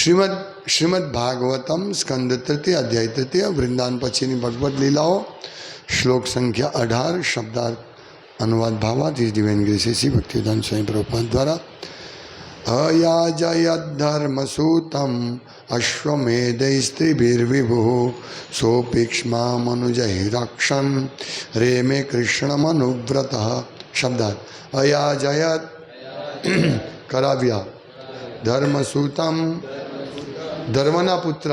શ્રીમદ શ્રીમદ ભાગવતમ સ્કંદ તૃતીય અધ્યાય તૃતીય વૃંદાવન પછીની ભગવદ્ લીલાઓ શ્લોક સંખ્યા અઢાર શબ્દાર્થ અનુવાદ ભાવાથી દિવેનગીરી શશી ભક્તિદાન સ્વયં પ્રભુપાદ દ્વારા અયાજયદ્ધર્મસૂતમ અશ્વમેધૈ સ્ત્રીભિર્વિભુ સોપીક્ષ્મા મનુજૈરક્ષન રેમે કૃષ્ણમનુવ્રત શબ્દાર્થ અયાજયત કરાવ્યા ધર્મસૂતમ ધર્મના પુત્ર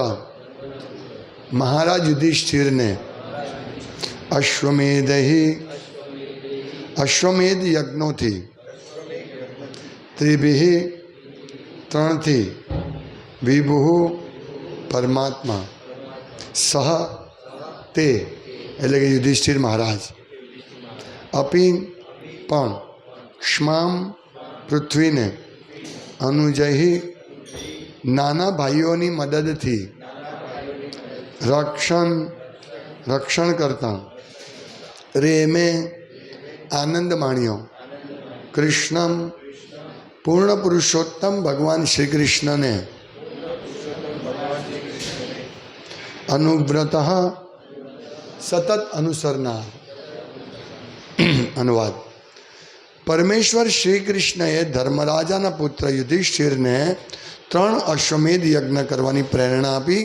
મહારાજ યુધિષ્ઠિરને અશ્વમેધહી અશ્વમેધ યજ્ઞોથી ત્રિભિ ત્રણથી વિભુ પરમાત્મા સહ તે એટલે કે યુધિષ્ઠિર મહારાજ અપી પણ ક્ષ્મામ પૃથ્વીને અનુજહી નાના ભાઈઓની મદદથી રક્ષણ રક્ષણ કરતા. રેમે આનંદ માણ્યો. કૃષ્ણમ પૂર્ણ પુરુષોત્તમ ભગવાન શ્રી કૃષ્ણને અનુવ્રત સતત અનુસરનાર. અનુવાદ. પરમેશ્વર શ્રી કૃષ્ણએ ધર્મરાજાના પુત્ર યુધિષ્ઠિરને ત્રણ અશ્વમેધ યજ્ઞ કરવાની પ્રેરણા આપી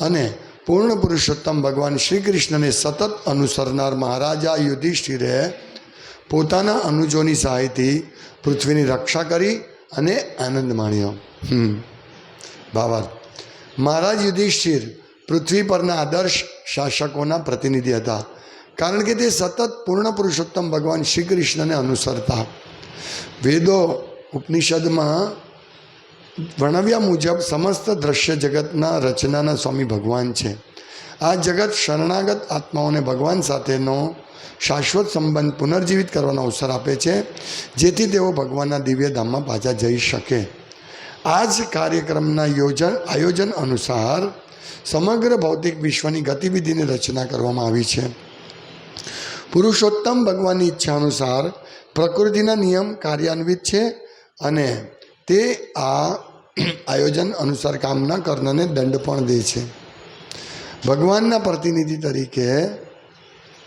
અને પૂર્ણ પુરુષોત્તમ ભગવાન શ્રી કૃષ્ણને સતત અનુસરનાર મહારાજા યુધિષ્ઠિરે પોતાના અનુજોની સહાયથી પૃથ્વીની રક્ષા કરી અને આનંદ માણ્યો. ભાવાર્થ મહારાજ યુધિષ્ઠિર પૃથ્વી પરના આદર્શ શાસકોના પ્રતિનિધિ હતા કારણ કે તે સતત પૂર્ણ પુરુષોત્તમ ભગવાન શ્રી કૃષ્ણને અનુસરતા. વેદો ઉપનિષદમાં વર્ણવ્યા મુજબ સમસ્ત દ્રશ્ય જગતના રચનાના સ્વામી ભગવાન છે. આ જગત શરણાગત આત્માઓને ભગવાન સાથેનો શાશ્વત સંબંધ પુનર્જીવિત કરવાનો અવસર આપે છે, જેથી તેઓ ભગવાનના દિવ્ય ધામમાં પાછા જઈ શકે. આ જ કાર્યક્રમના યોજન, આયોજન અનુસાર સમગ્ર ભૌતિક વિશ્વની ગતિવિધિની રચના કરવામાં આવી છે. પુરુષોત્તમ ભગવાનની ઈચ્છા અનુસાર પ્રકૃતિના નિયમ કાર્યાન્વિત છે અને તે આ આયોજન અનુસાર કામ ન કરનારને દંડ પણ દે છે. ભગવાનના પ્રતિનિધિ તરીકે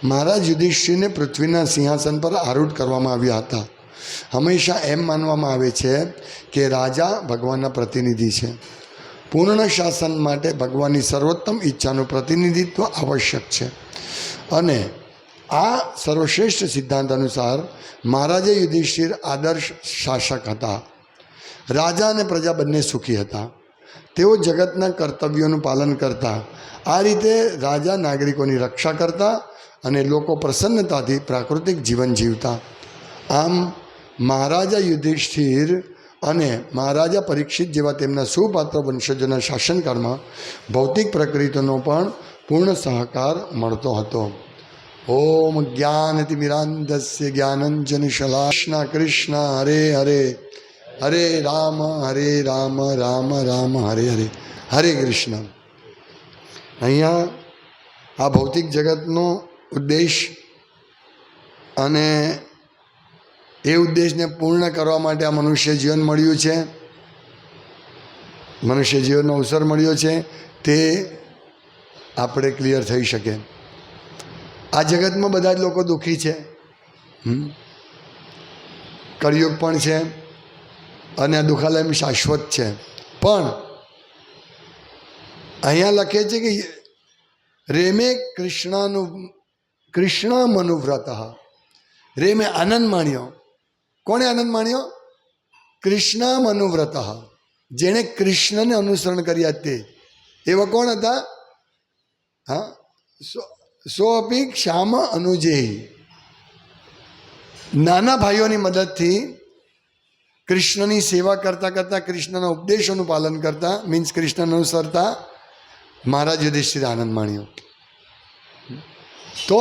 મહારાજ યુધિષ્ઠિરને પૃથ્વીના સિંહાસન પર આરૂઢ કરવામાં આવ્યા હતા. હંમેશા એમ માનવામાં આવે છે કે રાજા ભગવાનના પ્રતિનિધિ છે. પૂર્ણ શાસન માટે ભગવાનની સર્વોત્તમ ઈચ્છાનું પ્રતિનિધિત્વ આવશ્યક છે. અને આ સર્વશ્રેષ્ઠ સિદ્ધાંત અનુસાર મહારાજે યુધિષ્ઠિર આદર્શ શાસક હતા. રાજા અને પ્રજા બંને સુખી હતા. તેઓ જગતના કર્તવ્યોનું પાલન કરતા. આ રીતે રાજા નાગરિકોની રક્ષા કરતા અને લોકો પ્રસન્નતાથી પ્રાકૃતિક જીવન જીવતા. આમ મહારાજા યુધિષ્ઠિર અને મહારાજા પરીક્ષિત જેવા તેમના સુપાત્ર વંશજોના શાસનકાળમાં ભૌતિક પ્રકૃતિનો પણ પૂર્ણ સહકાર મળતો હતો. ઓમ જ્ઞાનતિમિરાંધસ્ય જ્ઞાનંજન શલાષ્ણ કૃષ્ણ હરે હરે. હરે રામ હરે રામ રામ રામ હરે હરે હરે કૃષ્ણ અહીંયા આ ભૌતિક જગતનો ઉદ્દેશ અને એ ઉદ્દેશને પૂર્ણ કરવા માટે આ મનુષ્ય જીવન મળ્યું છે, મનુષ્ય જીવનનો અવસર મળ્યો છે, તે આપણે ક્લિયર થઈ શકે. આ જગતમાં બધા જ લોકો દુઃખી છે? કળિયુગ પણ છે અને આ દુઃખાલય શાશ્વત છે. પણ અહીંયા લખે છે કે રેમે કૃષ્ણનું કૃષ્ણ મનુવ્રત રેમે આનંદ માણ્યો. કોણે આનંદ માણ્યો? કૃષ્ણ મનુવ્રત જેણે કૃષ્ણને અનુસરણ કર્યા તે. એવા કોણ હતા? હા? સો અપી શ્યામ અનુજેહી. નાના ભાઈઓની મદદથી કૃષ્ણની સેવા કરતાં કરતાં કૃષ્ણના ઉપદેશોનું પાલન કરતા મીન્સ કૃષ્ણને અનુસરતા, મહારાજ યુધિષ્ઠિર આનંદ માણ્યો. તો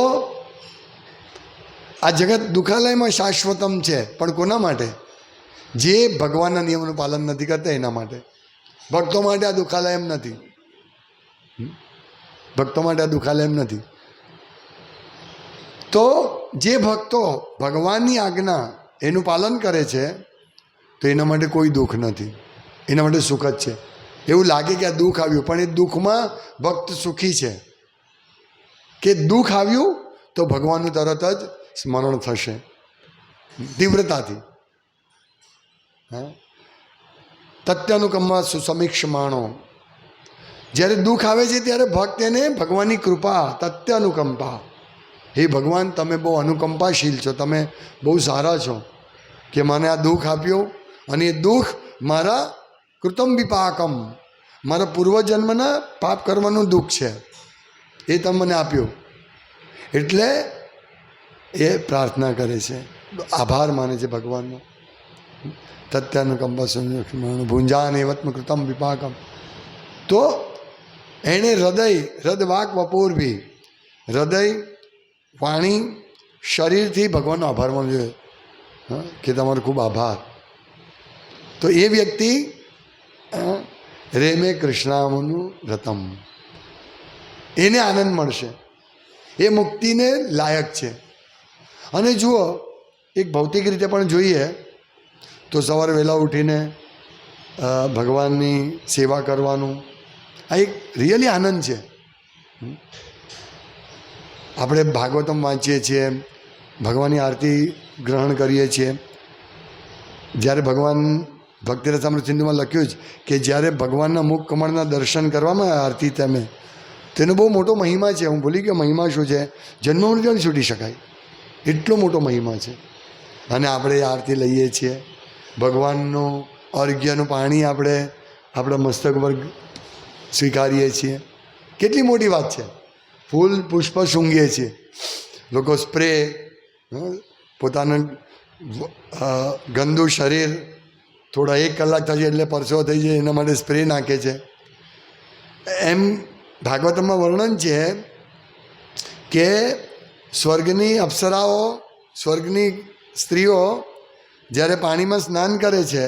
આ જગત દુઃખાલયમાં શાશ્વતમ છે, પણ કોના માટે? જે ભગવાનના નિયમોનું પાલન નથી કરતા એના માટે. ભક્તો માટે આ દુઃખાલય એમ નથી. ભક્તો માટે આ દુઃખાલય એમ નથી. તો જે ભક્તો ભગવાનની આજ્ઞા એનું પાલન કરે છે તો એના માટે કોઈ દુઃખ નથી. એના માટે સુખ જ છે. એવું લાગે કે આ દુઃખ આવ્યું, પણ એ દુઃખમાં ભક્ત સુખી છે. કે દુઃખ આવ્યું તો ભગવાનનું તરત જ સ્મરણ થશે. તીવ્રતાથી. હા? તત્યાનુકંપા સુસમીક્ષ માણો. જ્યારે દુઃખ આવે છે ત્યારે ભક્ત એને ભગવાનની કૃપા તત્યાનુકંપા હે ભગવાન, તમે બહુ અનુકંપાશીલ છો, તમે બહુ સારા છો કે મને આ દુઃખ આપ્યું અને દુઃખ મારા કૃતમ વિપાકમ. મારા પૂર્વજન્મના પાપ કરવાનું દુઃખ છે. એ તમે મને આપ્યું. એટલે એ પ્રાર્થના કરે છે. આભાર માને છે ભગવાનનો. તત્યાનુકંપા સંરક્ષણ ભુંજાન એવત્મ કૃતમ વિપાકમ. તો એણે હૃદય, હૃદવાક વપૂરવી. હૃદય, વાણી, શરીરથી ભગવાનનો આભાર માનવો જોઈએ કે તમારો ખૂબ આભાર. તો એ વ્યક્તિ રેમે કૃષ્ણામનું રતમ. એને આનંદ મળશે. એ મુક્તિને લાયક છે. અને જુઓ, એક ભૌતિક રીતે પણ જોઈએ, તો સવારે વહેલા ઉઠીને ભગવાનની સેવા કરવાનું, આ એક રિયલી આનંદ છે. આપણે ભાગવતમ વાંચીએ છીએ, ભગવાનની આરતી ગ્રહણ કરીએ છીએ. જ્યારે ભગવાન ભક્તિરથામૃત સિંધુમાં લખ્યું છે કે જ્યારે ભગવાનના મુખ કમળના દર્શન કરવામાં આવે આરતી તમે, તેનો બહુ મોટો મહિમા છે. હું ભૂલી ગયો મહિમા શું છે. જન્મ મૃત્યુને છૂટી શકાય. એટલો મોટો મહિમા છે. અને આપણે આરતી લઈએ છીએ. ભગવાનનું અર્ઘ્યનું પાણી આપણે, આપણા મસ્તક પર સ્વીકારીએ છીએ. કેટલી મોટી વાત છે. ફૂલ પુષ્પ સૂંઘીએ છીએ. લોકો સ્પ્રે પોતાનું ગંદુ શરીર થોડા એક કલાક થશે એટલે પરસો થઈ જાય, એના માટે સ્પ્રે નાખે છે. એમ ભાગવતમાં વર્ણન છે કે સ્વર્ગની અપ્સરાઓ, સ્વર્ગની સ્ત્રીઓ જ્યારે પાણીમાં સ્નાન કરે છે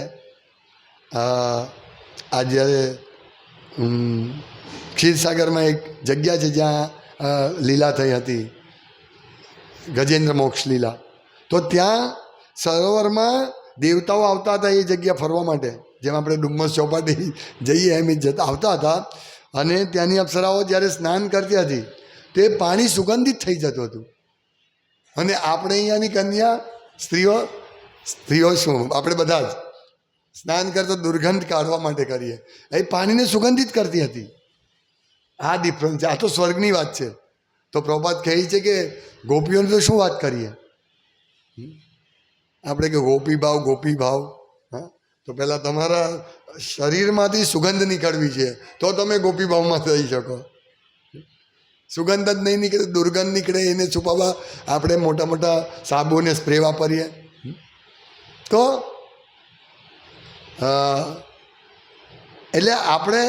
આ જ્યારે ક્ષીરસાગરમાં એક જગ્યા છે જ્યાં લીલા થઈ હતી, ગજેન્દ્ર મોક્ષ લીલા. તો ત્યાં સરોવરમાં દેવતાઓ આવતા હતા એ જગ્યા ફરવા માટે, જેમ આપણે ડુમ્મસ ચોપાટી જઈએ એમ જતા આવતા હતા. અને ત્યાંની અપ્સરાઓ જ્યારે સ્નાન કરતી હતી, તે પાણી સુગંધિત થઈ જતું હતું. અને આપણે અહીંયાની કન્યા, સ્ત્રીઓ સ્ત્રીઓ શું? આપણે બધા જ સ્નાન કરતા દુર્ગંધ કાઢવા માટે કરીએ. એ પાણીને સુગંધિત કરતી હતી. આ ડિફરન્સ છે આ તો સ્વર્ગની વાત છે. તો પ્રભાત કહે છે કે ગોપીઓની તો શું વાત કરીએ? આપણે કે ગોપી ભાવ ગોપી ભાવ, હા? તો પહેલાં તમારા શરીરમાંથી સુગંધ નીકળવી છે. તો તમે ગોપી ભાવમાં થઈ શકો. સુગંધ જ નહીં નીકળે, દુર્ગંધ નીકળે, એને છુપાવવા આપણે મોટા મોટા સાબુ ને સ્પ્રે વાપરીએ. તો એટલે આપણે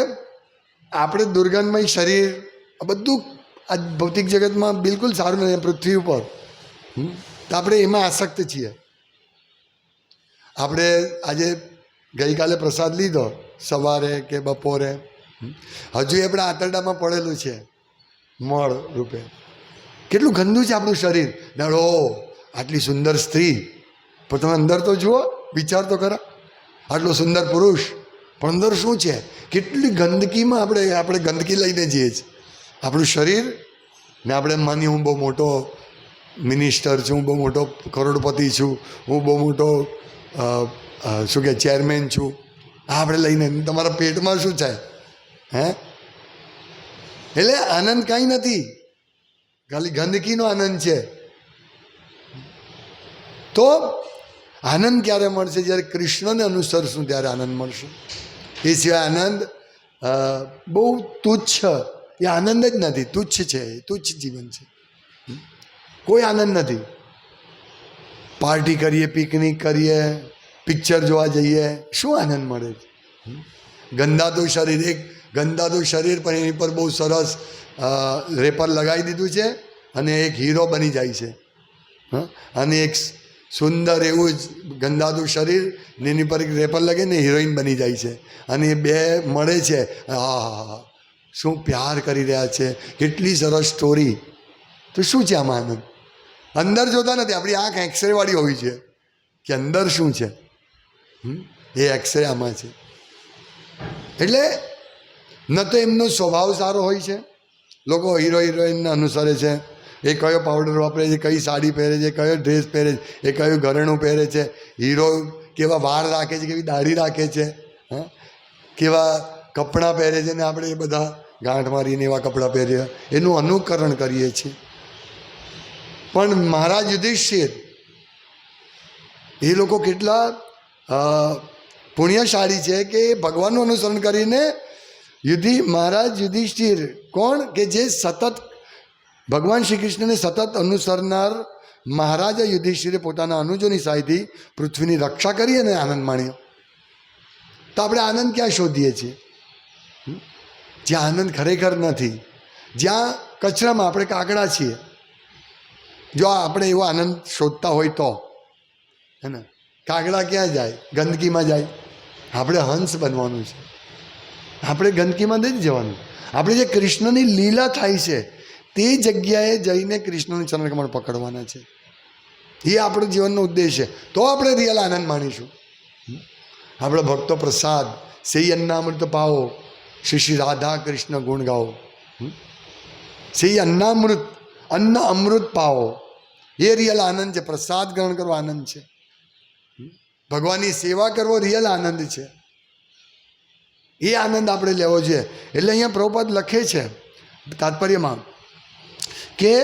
આપણે દુર્ગંધમય શરીર બધું આ ભૌતિક જગતમાં બિલકુલ સારું નથી, પૃથ્વી ઉપર? તો આપણે એમાં આસક્ત છીએ. આપણે આજે ગઈકાલે પ્રસાદ લીધો, સવારે કે બપોરે. હજુ એ આપણા આંતરડામાં પડેલું છે, મળ રૂપે. કેટલું ગંદુ છે આપણું શરીર. નાડો આટલી સુંદર સ્ત્રી. પણ તમે અંદર તો જુઓ, વિચાર તો ખરા આટલો સુંદર પુરુષ. પણ અંદર શું છે? કેટલી ગંદકીમાં આપણે આપણે ગંદકી લઈને જઈએ છીએ. આપણું શરીર, ને આપણે માની હું બહુ મોટો મિનિસ્ટર છું હું બહુ મોટો કરોડપતિ છું, હું બહુ મોટો શું કે ચેરમેન છું. આ આપણે લઈને તમારા પેટમાં શું છે હે? એટલે આનંદ કાંઈ નથી. ખાલી ગંદકીનો આનંદ છે. તો આનંદ ક્યારે મળશે? જ્યારે કૃષ્ણને અનુસરશું ત્યારે આનંદ મળશે. એ સિવાય આનંદ બહુ તુચ્છ. એ આનંદ જ નથી. તુચ્છ છે. તુચ્છ જીવન છે. કોઈ આનંદ નથી. પાર્ટી કરીએ, પિકનિક કરીએ, પિક્ચર જોવા જઈએ, શું આનંદ મળે છે? ગંદાતું શરીર, એક ગંદાતું શરીર પણ એની પર બહુ સરસ રેપર લગાવી દીધું છે અને એક હીરો બની જાય છે. હા? અને એક સુંદર એવું જ ગંદાતું શરીર ને એની પર એક રેપર લગે ને હિરોઈન બની જાય છે. અને એ બે મળે છે. હા હા શું પ્યાર કરી રહ્યા છે. કેટલી સરસ સ્ટોરી. તો શું છે આમાં આનંદ? અંદર જોતા નથી. આપણી આંખ એક્સરે વાળી હોવી છે. કે અંદર શું છે? એ એક્સરે આમાં છે. એટલે ન તો એમનો સ્વભાવ સારો હોય છે. લોકો હીરો હિરોઈનને અનુસરે છે. એ કયો પાવડર વાપરે છે, કઈ સાડી પહેરે છે, કયો ડ્રેસ પહેરે છે, એ કયું ઘરેણું પહેરે છે. હીરો કેવા વાળ રાખે છે, કેવી દાઢી રાખે છે. હા? કેવા કપડાં પહેરે છે ને આપણે એ બધા ગાંઠ મારીને એવા કપડાં પહેરીએ. એનું અનુકરણ કરીએ છીએ. પણ મહારાજ યુધિષ્ઠિર, એ લોકો કેટલા પુણ્યશાળી છે કે ભગવાનનું અનુસરણ કરીને યુધિ, મહારાજ યુધિષ્ઠિર કોણ કે જે સતત ભગવાન શ્રી કૃષ્ણને સતત અનુસરનાર મહારાજા યુધિષ્ઠિરે પોતાના અનુજોની સહાયથી પૃથ્વીની રક્ષા કરી અને આનંદ માણ્યો. તો આપણે આનંદ ક્યાં શોધીએ છીએ? જ્યાં આનંદ ખરેખર નથી, જ્યાં કચરામાં આપણે કાગડા છીએ જો આપણે એવો આનંદ શોધતા હોય તો, હે ને? કાગડા ક્યાં જાય? ગંદકીમાં જાય. આપણે હંસ બનવાનું છે. આપણે ગંદકીમાં નથી જવાનું. આપણે જે કૃષ્ણની લીલા થાય છે, તે જગ્યાએ જઈને કૃષ્ણનું ચંદ્રકમણ પકડવાના છે. એ આપણું જીવનનો ઉદ્દેશ છે. તો આપણે રિયલ આનંદ માણીશું. આપણો ભક્તો પ્રસાદ સેઈ અન્નામૃત પાવો, શ્રી શ્રી રાધા કૃષ્ણ ગુણ ગાઓ. શ્રી અન્નામૃત અન્ન, અમૃત પાવો. એ રિયલ આનંદ છે. પ્રસાદ ગ્રહણ કરવો આનંદ છે. ભગવાનની સેવા કરવો રિયલ આનંદ છે. એ આનંદ આપણે લેવો જોઈએ. એટલે અહીંયા પ્રભુપદ લખે છે તાત્પર્યમાં કે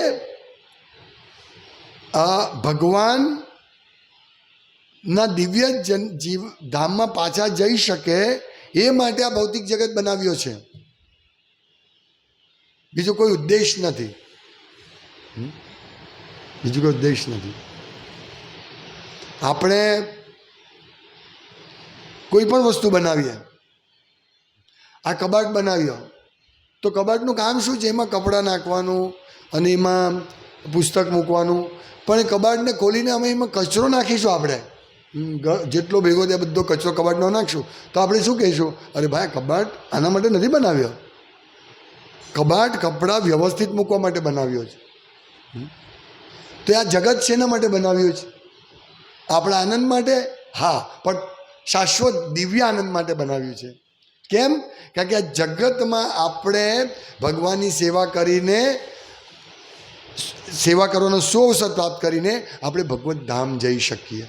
ભગવાનના દિવ્ય જન, જીવ, ધામમાં પાછા જઈ શકે એ માટે આ ભૌતિક જગત બનાવ્યો છે. બીજો કોઈ ઉદ્દેશ નથી? બીજો કોઈ ઉદ્દેશ નથી. આપણે કોઈ પણ વસ્તુ બનાવીએ, આ કબાટ બનાવ્યો, તો કબાટનું કામ શું છે? એમાં કપડાં નાખવાનું અને એમાં પુસ્તક મૂકવાનું. પણ એ કબાટને ખોલીને અમે એમાં કચરો નાખીશું આપણે. જેટલો ભેગો ત્યાં બધો કચરો કબાટનો નાખશું. તો આપણે શું કહીશું? અરે ભાઈ કબાટ આના માટે નથી બનાવ્યો. કબાટ કપડાં વ્યવસ્થિત મૂકવા માટે બનાવ્યો છે. તો આ જગત શેના માટે બનાવ્યું છે? આપણા આનંદ માટે? હા, પણ શાશ્વત દિવ્ય આનંદ માટે બનાવ્યું છે. કેમ? કારણ કે આ જગતમાં આપણે ભગવાનની સેવા કરીને, સેવા કરવાનો સો અવસર પ્રાપ્ત કરીને આપણે ભગવત ધામ જઈ શકીએ.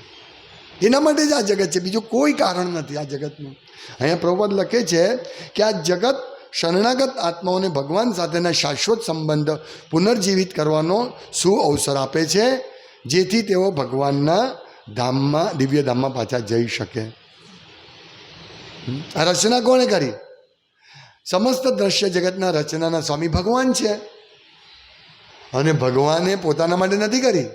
એના માટે જ આ જગત છે. બીજું કોઈ કારણ નથી આ જગતનું. અહીંયા પ્રભુપદ લખે છે કે આ જગત શરણાગત આત્માઓને ભગવાન સાથેના શાશ્વત સંબંધ પુનર્જીવિત કરવાનો શું અવસર આપે છે? જેથી તેઓ ભગવાનના ધામમાં, દિવ્ય ધામમાં પાછા જઈ શકે. આ રચના કોણે કરી? સમસ્ત દ્રશ્ય જગતના રચનાના સ્વામી ભગવાન છે. અને ભગવાને પોતાના માટે નથી કરી,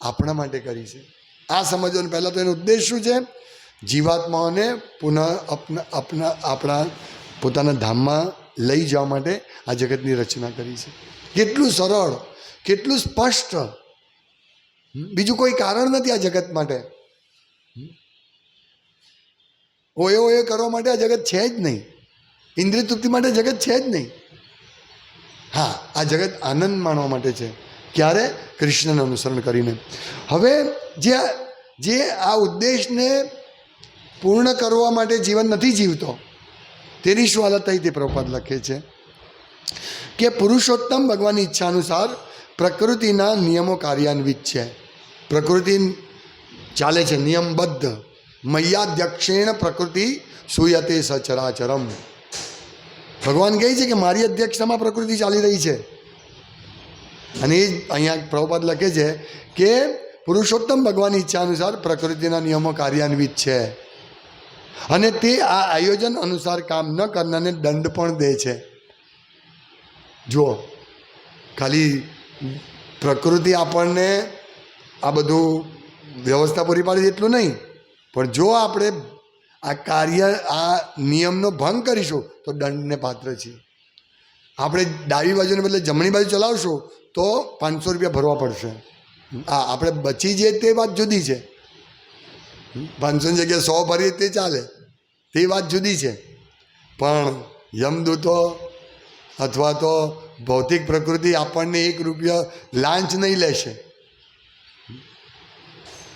આપણા માટે કરી છે. આ સમજવાનું પહેલાં તો એનો ઉદ્દેશ શું છે? જીવાત્માઓને પુનઃ અપના, આપણા પોતાના ધામમાં લઈ જવા માટે આ જગતની રચના કરી છે. કેટલું સરળ, કેટલું સ્પષ્ટ. બીજું કોઈ કારણ નથી આ જગત માટે. ઓએ ઓએ કરવા માટે આ જગત છે જ નહીં. ઇન્દ્રિય તૃપ્તિ માટે જગત છે જ નહીં. હા, આ જગત આનંદ માણવા માટે છે. ક્યારે? કૃષ્ણને અનુસરણ કરીને. હવે જે જે આ ઉદ્દેશને પૂર્ણ કરવા માટે જીવન નથી જીવતો તેની શું હાલત થઈ તે લખે છે? કે પુરુષોત્તમ ભગવાનની ઈચ્છા અનુસાર પ્રકૃતિના નિયમો કાર્યાન્વિત છે. પ્રકૃતિ ચાલે છે નિયમબદ્ધ. મૈયાધ્યક્ષેણ પ્રકૃતિ સુયતે સચરાચરમ. ભગવાન કહે છે કે મારી અધ્યક્ષતામાં પ્રકૃતિ ચાલી રહી છે. અને એ અહીંયા પ્રભુપદ લખે છે કે પુરુષોત્તમ ભગવાનની ઈચ્છા અનુસાર પ્રકૃતિના નિયમો કાર્યાન્વિત છે. અને તે આ આયોજન અનુસાર કામ ન કરનારને દંડ પણ દે છે. જુઓ, ખાલી પ્રકૃતિ આપણને આ બધું વ્યવસ્થા પૂરી પાડે એટલું નહીં. પણ જો આપણે આ કાર્ય, આ નિયમનો ભંગ કરીશું, તો દંડને પાત્ર છીએ. આપણે ડાબી બાજુને બદલે જમણી બાજુ ચલાવશું, તો પાંચસો રૂપિયા ભરવા પડશે. હા આપણે બચી જઈએ તે વાત જુદી છે. પાંચસોની જગ્યાએ સો ભરીએ તે ચાલે. તે વાત જુદી છે. પણ યમદૂતો અથવા તો ભૌતિક પ્રકૃતિ આપણને એક રૂપિયા લાંચ નહીં લેશે.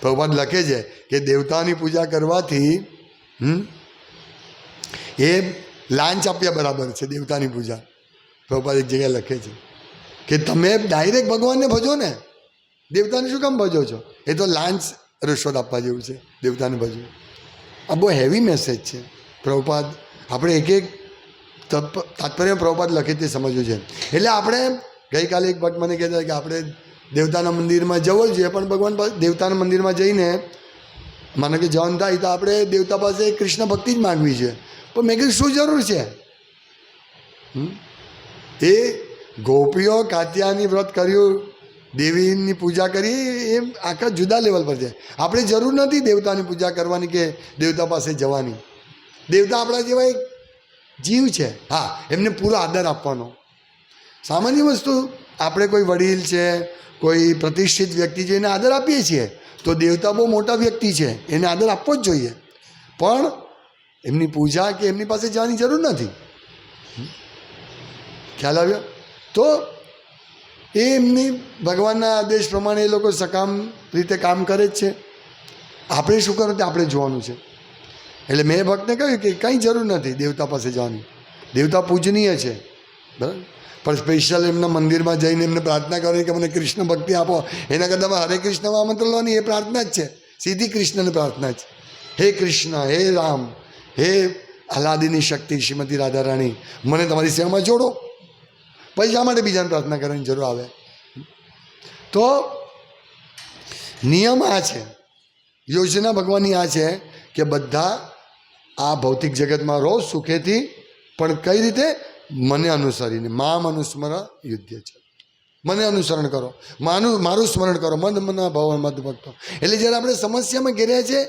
ભગવાન લખે છે કે દેવતાની પૂજા કરવાથી એ લાંચ આપ્યા બરાબર છે દેવતાની પૂજા. પ્રભુપાદ એક જગ્યાએ લખે છે કે તમે ડાયરેક્ટ ભગવાનને ભજો ને દેવતાને શું કામ ભજો છો? એ તો લાંચ રસોદ આપવા જેવું છે, દેવતાની બાજુ. આ બહુ હેવી મેસેજ છે. પ્રભુપાદ, આપણે એક એક તપ- તાત્પર્ય પ્રભુપાદ લખી તે સમજવું છે. એટલે આપણે ગઈકાલે એક ભટ્ટ મને કહેતા કે આપણે દેવતાના મંદિરમાં જવું જોઈએ, પણ ભગવાન દેવતાના મંદિરમાં જઈને માનો કે જવાન થાય તો આપણે દેવતા પાસે કૃષ્ણ ભક્તિ જ માગવી છે. પણ મેં કીધું, શું જરૂર છે? એ ગોપીઓ કાત્યાની વ્રત કર્યું દેવીની પૂજા કરી એ આખા જુદા લેવલ પર છે આપણે જરૂર નથી દેવતાની પૂજા કરવાની કે દેવતા પાસે જવાની. દેવતા આપણા જેવા એક જીવ છે. હા, એમને પૂરો આદર આપવાનો. સામાન્ય વસ્તુ, આપણે કોઈ વડીલ છે, કોઈ પ્રતિષ્ઠિત વ્યક્તિ છે, એને આદર આપીએ છીએ, તો દેવતા બહુ મોટા વ્યક્તિ છે, એને આદર આપવો જ જોઈએ. પણ એમની પૂજા કે એમની પાસે જવાની જરૂર નથી. ખ્યાલ આવ્યો? તો એ એમની ભગવાનના આદેશ પ્રમાણે એ લોકો સકામ રીતે કામ કરે જ છે. આપણે શું કરવું તે આપણે જોવાનું છે. એટલે મેં ભક્તને કહ્યું કે કંઈ જરૂર નથી, દેવતા પાસે જવાની. દેવતા પૂજનીય છે. બરાબર? પણ સ્પેશિયલ એમના મંદિરમાં જઈને એમને પ્રાર્થના કરવાની કે મને કૃષ્ણ ભક્તિ આપો. એના કરતાં હરે કૃષ્ણમાં આમંત્રણ લેવાની એ પ્રાર્થના જ છે. સીધી કૃષ્ણની પ્રાર્થના છે હે કૃષ્ણ, હે રામ, હે અલાદીની શક્તિ, શ્રીમતી રાધારાણી, મને તમારી સેવામાં જોડો. પછી શા માટે બીજાને પ્રાર્થના કરવાની જરૂર આવે? તો નિયમ આ છે, યોજના ભગવાનની આ છે કે બધા આ ભૌતિક જગતમાં રહો સુખેથી, પણ કઈ રીતે? મને અનુસરીને, મામ અનુસ્મર યુદ્ધ છે. મને અનુસરણ કરો, માનું, મારું સ્મરણ કરો, મન, મના ભાવ, મદ, ભક્તો. એટલે જ્યારે આપણે સમસ્યામાં ઘેર્યા છે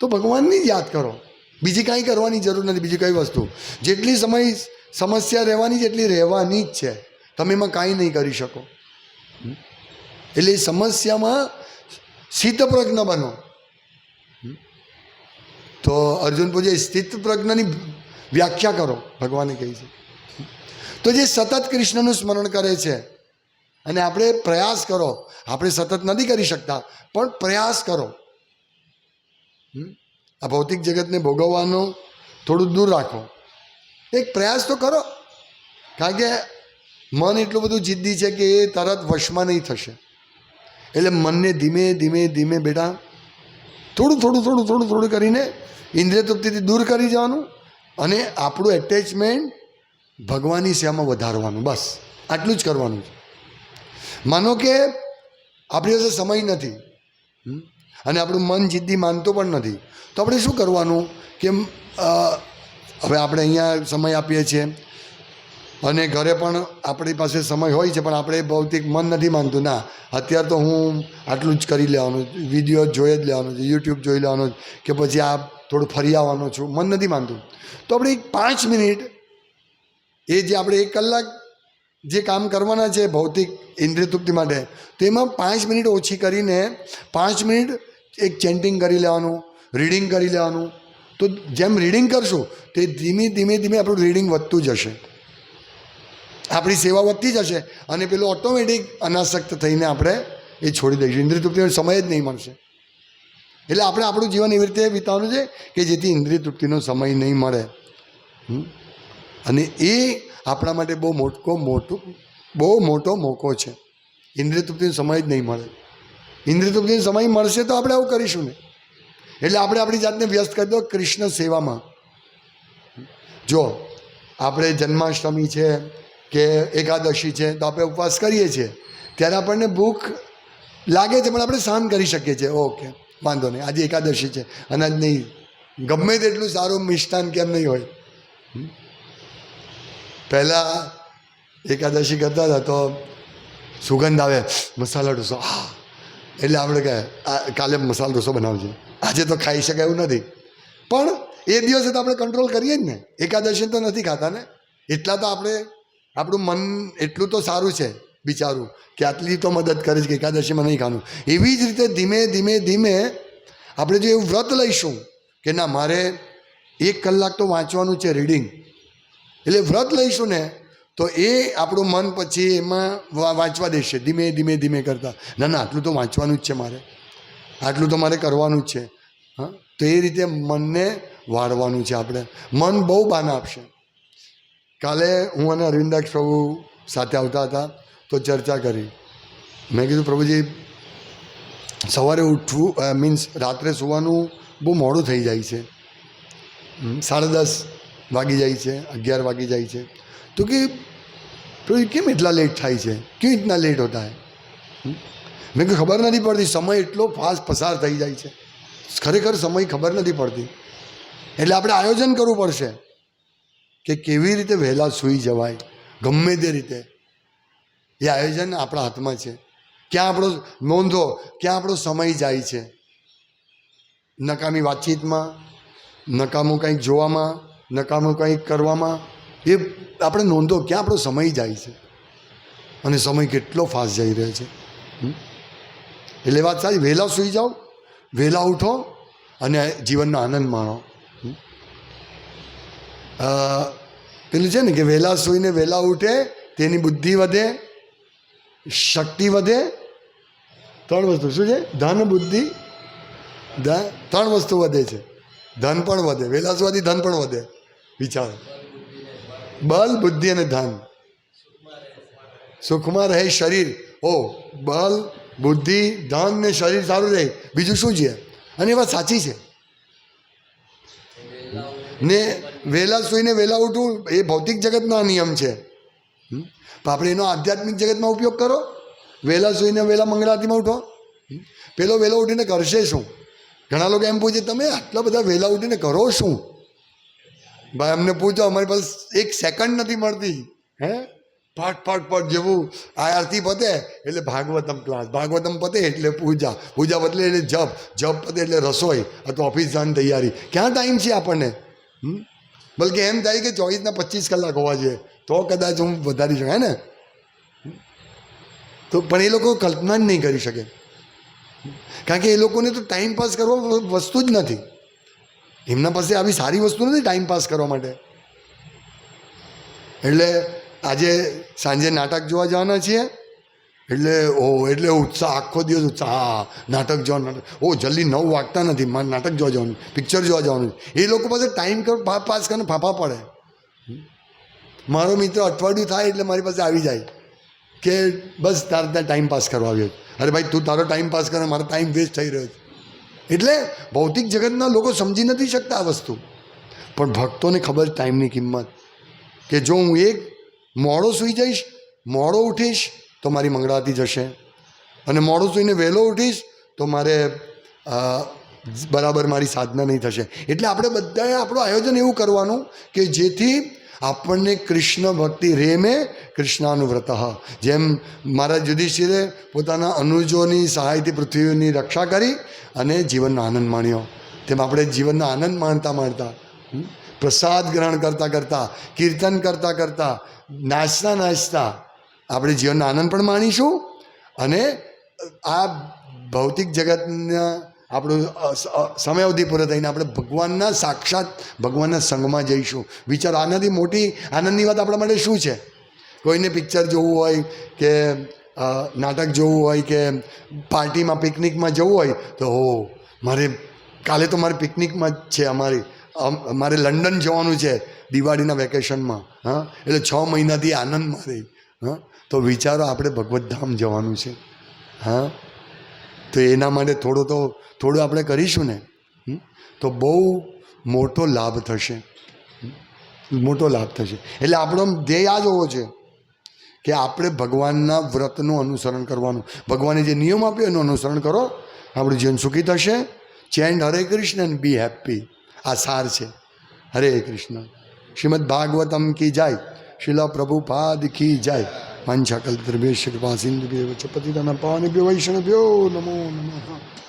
તો ભગવાનની જ યાદ કરો. બીજી કાંઈ કરવાની જરૂર નથી, બીજી કઈ વસ્તુ? જેટલી સમય સમસ્યા રહેવાની જેટલી રહેવાની જ છે. તમે એમાં કાંઈ નહીં કરી શકો. એટલે એ સમસ્યામાં સ્થિતપ્રજ્ઞ બનો. તો અર્જુન પૂજે સ્થિત પ્રજ્ઞની વ્યાખ્યા કરો, ભગવાને કહી છે. તો જે સતત કૃષ્ણનું સ્મરણ કરે છે, અને આપણે પ્રયાસ કરો, આપણે સતત નથી કરી શકતા, પણ પ્રયાસ કરો. આ ભૌતિક જગતને ભોગવવાનું થોડું દૂર રાખો. એક પ્રયાસ તો કરો. કારણ કે મન એટલું બધું જિદ્દી છે કે એ તરત વશમાં નહીં થશે. એટલે મનને ધીમે ધીમે ધીમે બેટા, થોડું થોડું થોડું થોડું થોડું કરીને ઇન્દ્રિય તૃપ્તિથી દૂર કરી જવાનું અને આપણું એટેચમેન્ટ ભગવાનની સેવામાં વધારવાનું. બસ, આટલું જ કરવાનું છે. માનો કે આપણી પાસે સમય નથી અને આપણું મન જિદ્દી માનતું પણ નથી, તો આપણે શું કરવાનું? કે હવે આપણે અહીંયા સમય આપીએ છીએ. અને ઘરે પણ આપણી પાસે સમય હોય છે, પણ આપણે ભૌતિક મન નથી માનતું. ના, અત્યારે તો હું આટલું જ કરી લેવાનું વીડિયો જોઈ જ લેવાનું છે, યુટ્યુબ જોઈ લેવાનું કે પછી આ થોડું ફરી આવવાનું છું. મન નથી માનતું. તો આપણે પાંચ મિનિટ એ જે આપણે એક કલાક જે કામ કરવાના છે ભૌતિક ઇન્દ્રિય તૃપ્તિ માટે, તેમાં પાંચ મિનિટ ઓછી કરીને પાંચ મિનિટ એક ચેન્ટિંગ કરી લેવાનું રીડિંગ કરી લેવાનું તો જેમ રીડિંગ કરશું, તે ધીમે ધીમે ધીમે આપણું રીડિંગ વધતું જશે. આપણી સેવા વધતી જશે અને પેલું ઓટોમેટિક અનાસક્ત થઈને આપણે એ છોડી દઈશું. ઇન્દ્રિય તૃપ્તિનો સમય જ નહીં મળશે. એટલે આપણે આપણું જીવન એવી રીતે વિતાવવાનું છે કે જેથી ઇન્દ્રિય તૃપ્તિનો સમય નહીં મળે? અને એ આપણા માટે બહુ મોટો મોટું, બહુ મોટો મોકો છે. ઇન્દ્રિય તૃપ્તિનો સમય જ નહીં મળે. ઇન્દ્રિય તૃપ્તિનો સમય મળશે તો આપણે આવું કરીશું ને. એટલે આપણે આપણી જાતને વ્યસ્ત કરી દો કૃષ્ણ સેવામાં. જો, આપણે જન્માષ્ટમી છે કે એકાદશી છે, તો આપણે ઉપવાસ કરીએ છીએ. ત્યારે આપણને ભૂખ લાગે છે, પણ આપણે સહન કરી શકીએ છીએ. ઓકે, વાંધો નહીં. આજે એકાદશી છે. અનાજ નહીં. ગમે તેટલું સારું મિષ્ટાન કેમ નહીં હોય. પહેલાં એકાદશી કરતા હતા તો સુગંધ આવે, મસાલા ઢોસો. હા એટલે આપણે કહે, આ કાલે મસાલો ઢોસો બનાવજો. આજે તો ખાઈ શકાય એવું નથી. પણ એ દિવસે તો આપણે કંટ્રોલ કરીએ જ ને. એકાદશી તો નથી ખાતા ને. એટલા તો આપણે, આપણું મન એટલું તો સારું છે બિચારું, કે આટલી તો મદદ કરે છે કે એકાદશીમાં નહીં ખાવાનું. એવી જ રીતે ધીમે ધીમે ધીમે આપણે જો એવું વ્રત લઈશું કે ના, મારે એક કલાક તો વાંચવાનું છે રીડિંગ એટલે વ્રત લઈશું ને તો એ આપણું મન પછી એમાં વાંચવા દેશે. ધીમે ધીમે ધીમે કરતાં. ના ના, આટલું તો વાંચવાનું જ છે મારે. આટલું તો મારે કરવાનું જ છે. હા? તો એ રીતે મનને વાળવાનું છે આપણે. મન બહુ બાના આપશે. કાલે હું અને અરવિંદાક્ષ પ્રભુ સાથે આવતા હતા તો ચર્ચા કરી. મેં કીધું, પ્રભુજી, સવારે ઉઠવું મીન્સ રાત્રે સુવાનું બહુ મોડું થઈ જાય છે. સાડા દસ વાગી જાય છે, અગિયાર વાગી જાય છે. તો કે કેમ એટલા લેટ થાય છે? કેમ ઇતના લેટ હોતા હે? મેં કોઈ ખબર નથી પડતી, સમય એટલો ફાસ્ટ પસાર થઈ જાય છે. ખરેખર સમય ખબર નથી પડતી. એટલે આપણે આયોજન કરવું પડશે કે કેવી રીતે વહેલા સૂઈ જવાય, ગમે તે રીતે. એ આયોજન આપણા હાથમાં છે. ક્યાં આપણો, નોંધો ક્યાં આપણો સમય જાય છે. નકામી વાતચીતમાં, નકામું કંઈક જોવામાં, નકામું કંઈક કરવામાં એ આપણે નોંધો ક્યાં આપણો સમય જાય છે. અને સમય કેટલો ફાસ્ટ જઈ રહ્યો છે? એટલે વાત સાચી, વહેલા સૂઈ જાઓ, વહેલા ઉઠો અને જીવનનો આનંદ માણો. પેલું છે ને કે વહેલા સૂઈને વહેલા ઉઠે, તેની બુદ્ધિ વધે, શક્તિ વધે. ત્રણ વસ્તુ, શું છે? ધન, બુદ્ધિ ત્રણ વસ્તુ વધે છે. ધન પણ વધે. વહેલા સુવાથી ધન પણ વધે. વિચાર. બલ, બુદ્ધિ અને ધન. સુખમાં રહે શરીર. ઓ, બલ, બુદ્ધિ, ધન ને શરીર સારું રહે. બીજું શું છે? અને એ વાત સાચી છે. ને વહેલા સૂઈને વહેલા ઉઠવું એ ભૌતિક જગતનો નિયમ છે. આપણે એનો આધ્યાત્મિક જગતમાં ઉપયોગ કરો. વહેલા સૂઈને વહેલા મંગળાતીમાં ઉઠો. પેલો વહેલો ઉઠીને કરશે શું? ઘણા લોકો એમ પૂછે, તમે આટલા બધા વહેલા ઉઠીને કરો શું? ભાઈ, અમને પૂછો, અમારી પાસે એક સેકન્ડ નથી મળતી. હે? ફાટ ફાટ ફાટ જેવું. આ આરતી પતે એટલે ભાગવતમ ક્લાસ ભાગવતમ પતે એટલે પૂજા. પૂજા બદલે એટલે જપ. જપ પતે એટલે રસોઈ. અથવા ઓફિસ જવાની તૈયારી. ક્યાં ટાઈમ છે આપણને? બલકે એમ થાય કે ચોવીસના પચીસ કલાક હોવા જોઈએ. તો કદાચ હું વધારી શકાય ને? તો પણ એ લોકો કલ્પના જ નહીં કરી શકે. કારણ કે એ લોકોને તો ટાઈમ પાસ કરવો વસ્તુ જ નથી. એમના પાસે આવી સારી વસ્તુ નથી ટાઈમ પાસ કરવા માટે. એટલે આજે સાંજે નાટક જોવા જવાના છીએ. એટલે ઓ, એટલે ઉત્સાહ, આખો દિવસ ઉત્સાહ. હા, નાટક જોવા, નાટક. ઓ, જલ્દી નવ વાગતા નથી. મારે નાટક જોવા જવાનું પિક્ચર જોવા જવાનું. એ લોકો પાસે ટાઈમ પાસ કરીને ફાફા પડે. મારો મિત્ર અઠવાડિયું થાય એટલે મારી પાસે આવી જાય કે બસ તારે ત્યાં ટાઈમ પાસ કરવા આવ્યો અરે ભાઈ, તું તારો ટાઈમ પાસ કરે, મારો ટાઈમ વેસ્ટ થઈ રહ્યો છે. એટલે ભૌતિક જગતના લોકો સમજી નથી શકતા આ વસ્તુ. પણ ભક્તોને ખબર ટાઈમની કિંમત કે જો હું એક મોડો સૂઈ જઈશ, મોડો ઉઠીશ, તો મારી મંગળાતી જશે. અને મોડો સૂઈને વહેલો ઉઠીશ, તો મારે બરાબર મારી સાધના નહીં થશે. એટલે આપણે બધાએ આપણું આયોજન એવું કરવાનું કે જેથી આપણને કૃષ્ણ ભક્તિ રેમે કૃષ્ણાનુવ્રત. જેમ મારા યુધિષ્ઠિરે પોતાના અનુજોની સહાયથી પૃથ્વીની રક્ષા કરી અને જીવનનો આનંદ માણ્યો. તેમ આપણે જીવનનો આનંદ માણતા માણતા પ્રસાદ ગ્રહણ કરતાં કરતાં, કીર્તન કરતાં કરતાં, નાચતા નાચતા આપણે જીવનનો આનંદ પણ માણીશું અને આ ભૌતિક જગતના આપણું સમય સમયાવધિ પૂરો થઈને આપણે ભગવાનના સાક્ષાત, ભગવાનના સંગમાં જઈશું. વિચાર, આનાથી મોટી, આનંદની વાત આપણા માટે શું છે? કોઈને પિક્ચર જોવું હોય કે નાટક જોવું હોય કે, પાર્ટીમાં પિકનિકમાં જવું હોય, તો હો, મારે, કાલે તો મારે પિકનિકમાં જ છે અમારી. મારે લંડન જવાનું છે, દિવાળીના વેકેશનમાં, હા? એટલે છ મહિનાથી આનંદ મારે હા? તો વિચારો, આપણે ભગવત ધામ જવાનું છે, હા? તો એના માટે થોડો તો, થોડું આપણે કરીશું ને? તો બહુ મોટો લાભ થશે. મોટો લાભ થશે. એટલે આપણો ધ્યેય આ જ હોવો છે કે આપણે ભગવાનના વ્રતનું અનુસરણ કરવાનું. ભગવાને જે નિયમ આપ્યો એનું અનુસરણ કરો. આપણું જીવન સુખી થશે. Chant Hare Krishna and be happy આ સાર છે. હરે કૃષ્ણ. શ્રીમદ ભાગવતમ કી જાય. શિલા પ્રભુપાદ કી જાય. દ્રવ્યેશ કૃપા સિંધુ પતિદાન પાવનેભ્યો વૈષ્ણવ્યો નમો નમઃ